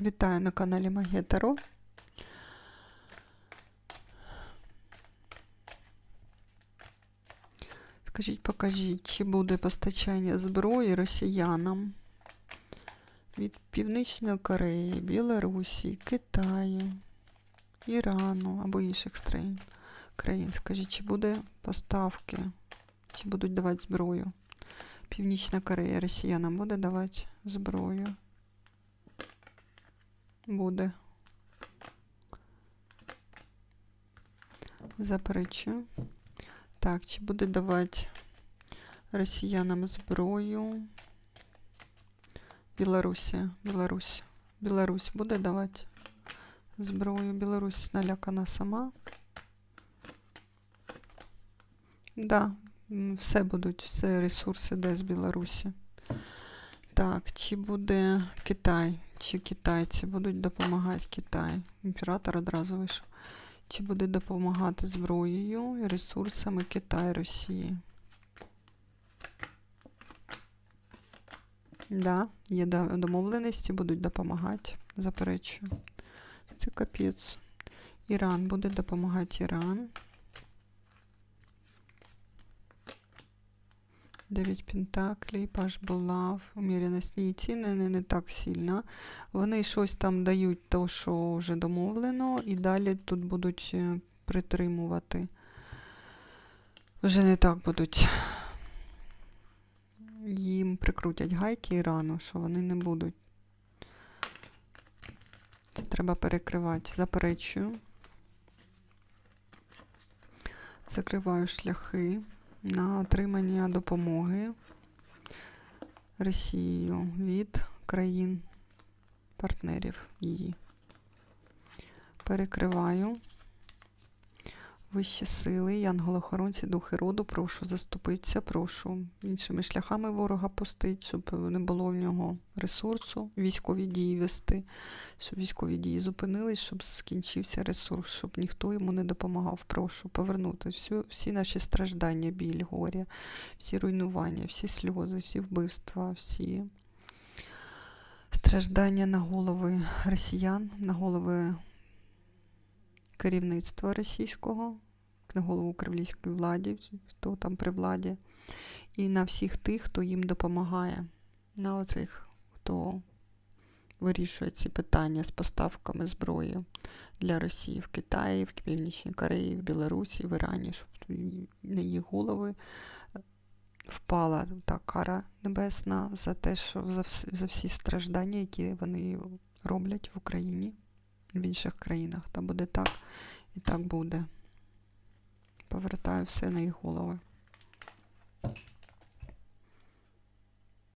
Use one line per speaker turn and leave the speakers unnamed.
Вітаю на каналі Магія Таро. Скажіть, покажіть, чи буде постачання зброї росіянам від Північної Кореї, Білорусі, Китаю, Ірану або інших країн. Скажіть, чи буде поставки, чи будуть давати зброю? Північна Корея росіянам буде давати зброю? Буде. Заперечую. Так, чи буде давати росіянам зброю? Білорусія. Білорусь. Білорусь буде давати зброю. Білорусь налякана сама. Да, все будуть, все ресурси де з Білорусі. Так, чи буде Китай? Чи китайці будуть допомагати Китай? Імператор одразу вийшов. Чи буде допомагати зброєю і ресурсами Китай Росії? Да, є домовленості, будуть допомагати. Заперечую. Це капець. Іран буде допомагати Іран. Дев'ять пентаклей, паш булав, уміреність ні, ціни не, не так сильно. Вони щось там дають, то, що вже домовлено, і далі тут будуть е, притримувати. Вже не так будуть. Їм прикрутять гайки Ірану, що вони не будуть. Це треба перекривати. Заперечую. Закриваю шляхи на отримання допомоги Росією від країн партнерів її. Перекриваю вищі сили, янголохоронці, духи роду, прошу заступитися, прошу іншими шляхами ворога пустити, щоб не було в нього ресурсу, військові дії вести, щоб військові дії зупинились, щоб скінчився ресурс, щоб ніхто йому не допомагав. Прошу повернути всю, всі наші страждання, біль, горя, всі руйнування, всі сльози, всі вбивства, всі страждання на голови росіян, на голови керівництва російського, на голову кремлівської владі, хто там при владі, і на всіх тих, хто їм допомагає, на оцих, хто вирішує ці питання з поставками зброї для Росії в Китаї, в Північній Кореї, в Білорусі, в Ірані, щоб на їх голови. Впала та кара небесна за те, що за всі страждання, які вони роблять в Україні, в інших країнах. Та буде так і так буде. Повертаю все на їх голови.